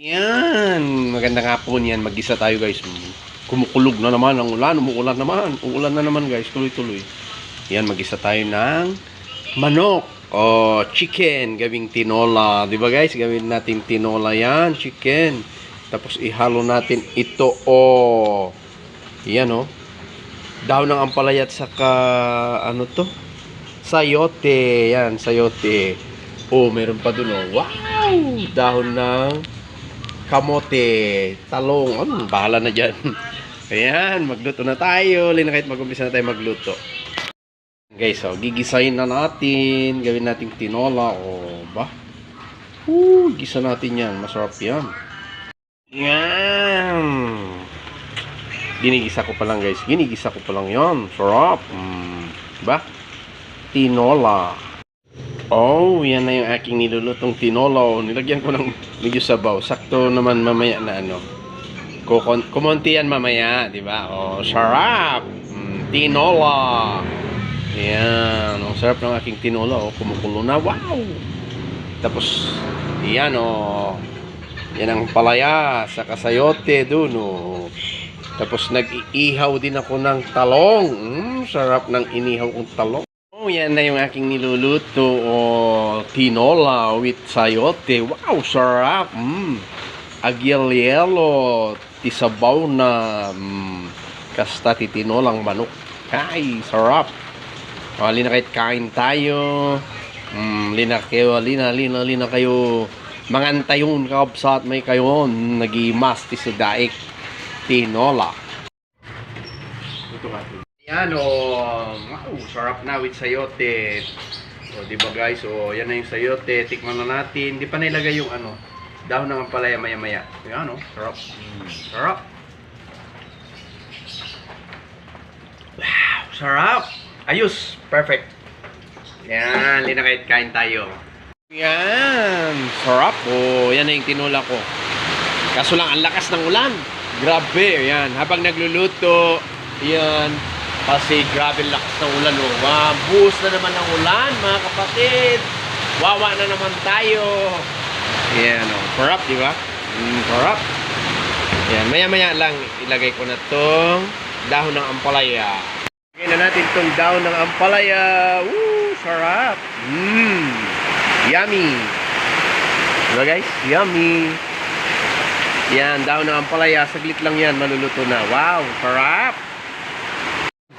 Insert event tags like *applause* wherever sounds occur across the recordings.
Yan, magandang hapon yan. Mag-isa tayo guys. Kumukulog na naman ang ulan, umuulan naman. Uulan na naman guys, tuloy-tuloy. Yan, mag-isa tayo ng manok o chicken, gawing tinola. Ba guys, gawin natin tinola yan, chicken. Tapos ihalo natin ito o yan o. Daw ng ampalaya at saka ano to? Sayote. Yan, sayote. Oh, meron pa dun oh. Wow! Dahon ng kamote, talong, ano, bahala na dyan. *laughs* Ayan, magluto na tayo. Lina kahit mag-umpisa na tayo magluto. Guys, so, gigisahin na natin. Gawin nating tinola. O, ba? Woo, gisa natin yan. Masarap yan. Yan. Ginigisa ko pa lang, guys. Ginigisa ko pa lang yan. Sarap. Mm, ba? Tinola. Oh, yan na yung aking nilulutong tinola. Oh, Nilagyan ko ng medyo sabaw. Sakto naman mamaya na ano. Kukon kumonti yan mamaya, di ba? Oh, sarap! Mm, tinola! Yan. Ang sarap ng aking tinola. Oh, kumukulo na. Wow! Tapos, yan oh. Yan ang palaya sa kasayote dun oh. Tapos nag-iihaw din ako ng talong. Mm, sarap ng inihaw kong talong. Yan na yung aking niluluto. Oh, tinola with sayote. Wow, sarap. Mm. Agyelyelo. Tisabaw na. Mm. Kasta titinolang manok. Ay, sarap. Oh, lina kahit kain tayo. Mm, lina kayo, lina, lina, lina kayo. Mangantayon kakabsat may kayo. Nagimas ti sa daik. Tinola. Ito nga. Yan o. Wow, sarap na with sayote. O, di ba guys? O, yan na yung sayote. Tikman na natin. Di pa nilagay yung ano, dahon ng ampalaya maya-maya. Yan o, sarap. Mm, sarap. Wow, sarap. Ayos. Perfect. Yan, lina kahit kain tayo. Yan, sarap. O, yan na yung tinula ko. Kaso lang, ang lakas ng ulan. Grabe, yan. Habang nagluluto, yan. Kasi grabe lakas ng ulan. Oh. Wow, buhos na naman ang ulan, mga kapatid. Wawa na naman tayo. Yan, oh. Sarap, di ba? Mm, sarap. Yan, maya-maya lang ilagay ko na tong dahon ng ampalaya. Lagay na natin tong dahon ng ampalaya. Woo, sarap. Mmm, yummy. Diba guys? Yummy. Yan, dahon ng ampalaya. Saglit lang yan, maluluto na. Wow, sarap.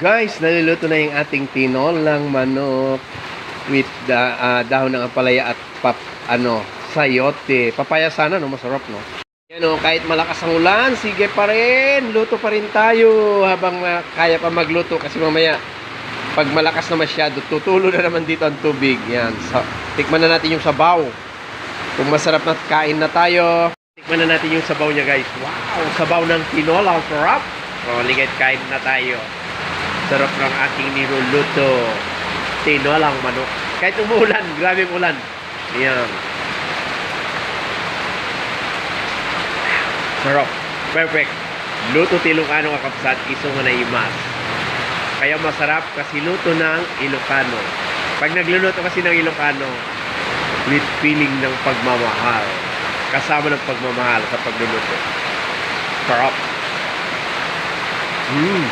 Guys, naluluto na yung ating tinolang manok with da, ah, dahon ng ampalaya at pap, ano, sayote. Papaya sana, no? Masarap, no? Yan, oh, kahit malakas ang ulan, sige pa rin. Luto pa rin tayo habang ah, kaya pa magluto kasi mamaya pag malakas na masyado, tutulo na naman dito ang tubig. Yan. Sa, tikman na natin yung sabaw. Kung masarap na kain na tayo, tikman na natin yung sabaw niya, guys. Wow! Sabaw ng tinola. Sarap. O, ligay kain na tayo. Sarap ng aking niluluto. Tinolang manok. Kahit umuulan, grabe ulan. Yan. Sarap. Perfect. Luto tilong ano kakapsat, iso nga na imas. Kaya masarap kasi luto ng Ilocano. Pag nagluluto kasi ng Ilocano, with feeling ng pagmamahal. Kasama ng pagmamahal sa pagluluto. Sarap. Mm.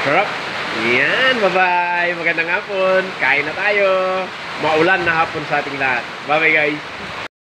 Sarap. Yan, bye-bye. Magandang hapon. Kain na tayo. Maulan na hapon sa ating lahat. Bye-bye, guys.